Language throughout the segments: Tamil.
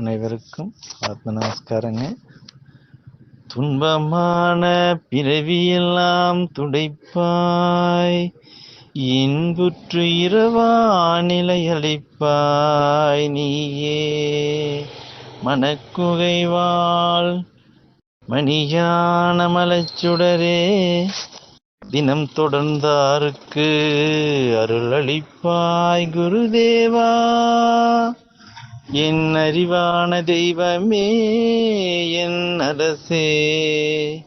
அனைவருக்கும் ஆத்ம நமஸ்காரங்க துன்பமான பிறவியெல்லாம் துடைப்பாய். இன்புற்று இரவா நிலையளிப்பாய் நீயே. மனக்குகைவாள் மணியான மலச்சுடரே தினம் தொடர்ந்தாருக்கு அருள் அளிப்பாய் குருதேவா. என் அறிவான தெய்வமே என் அரசே.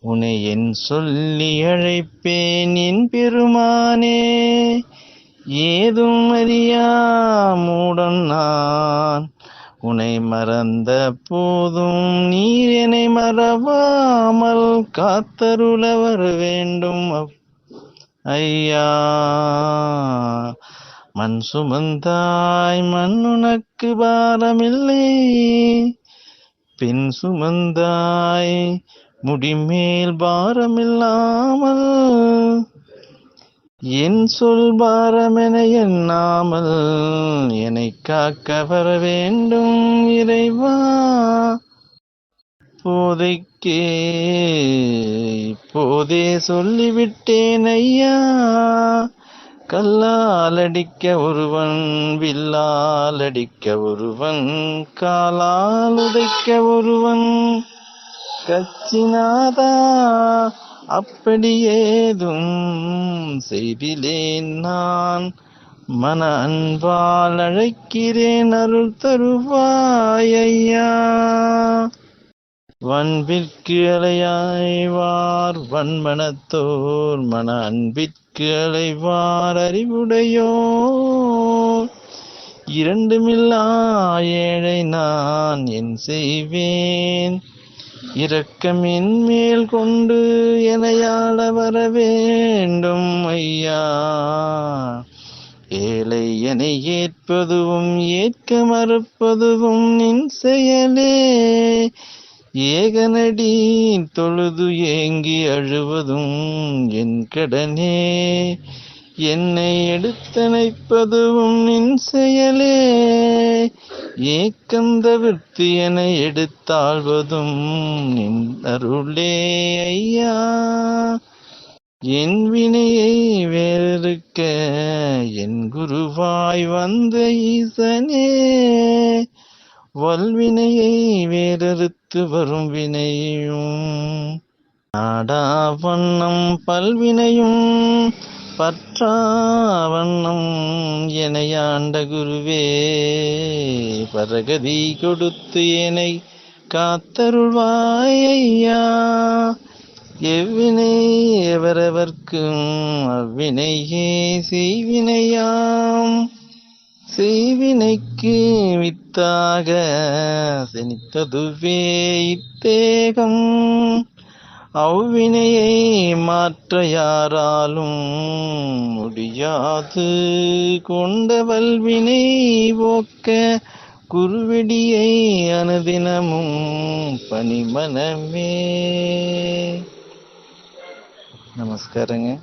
உன்னை என் சொல்லி அழைப்பேன் என் பெருமானே. ஏதும் அறியா மூடன் நான். உன்னை மறந்த போதும் நீர் என்னை மறவாமல் காத்தருள வர வேண்டும் ஐயா. மண் சுமந்தாய் மண் உனக்கு பாரமில்லை. பின் சுமந்தாய் முடிமேல் பாரமில்லாமல். என் சொல் பாரமென எண்ணாமல் என்னை காக்க வர வேண்டும் இறைவா. போதைக்கே இப்போதே சொல்லிவிட்டேன் ஐயா. கல்லால் அடிக்க ஒருவன் வில்லால் அடிக்க ஒருவன் காலால் உதைக்க ஒருவன். கச்சினாதா அப்படியேதும் செய்திலேன் நான். மன அன்பால் அழைக்கிறேன் அருள் தருவாய் ஐயா. வன்பிற்கு அலையாய்வார் வன்மனத்தோர் மன அன்பிற்கு அலைவார் அறிவுடையோர். இரண்டுமில்லா ஏழை நான் என் செய்வேன். இரக்கமின் மேல் கொண்டு எனையாள வர வேண்டும் ஐயா. ஏழை என ஏற்பதுவும் ஏற்க மறுப்பதுவும் நின் செயலே. ஏகனடி தொழுது ஏங்கி அழுவதும் என் கடனே. என்னை எடுத்தணைப்பதுவும் நின் செயலே. ஏக்கந்த தவிர்த்து என எடுத்தாழ்வதும் நின் அருளே ஐயா. என் வினையை வேறிருக்க என் குருவாய் வந்த ஈசனே. வல்வினையை வேறறுத்து வரும் வினையும் நாடா வண்ணம் பல்வினையும் பற்றா வண்ணம் எனையாண்ட குருவே. பரகதி கொடுத்து என்னை காத்தருள்வாய் ஐயா. எவ்வினை எவரவர்க்கும் அவ்வினையே செய்வினையாம். செய்வினைக்கு வித்தாக செனித்ததுவே இத்தேகம். அவ்வினையை மாற்ற யாராலும் முடியாது. கொண்ட வல்வினை போக்க குருவிடியை அனுதினமும் பனிமனமே நமஸ்காரங்க.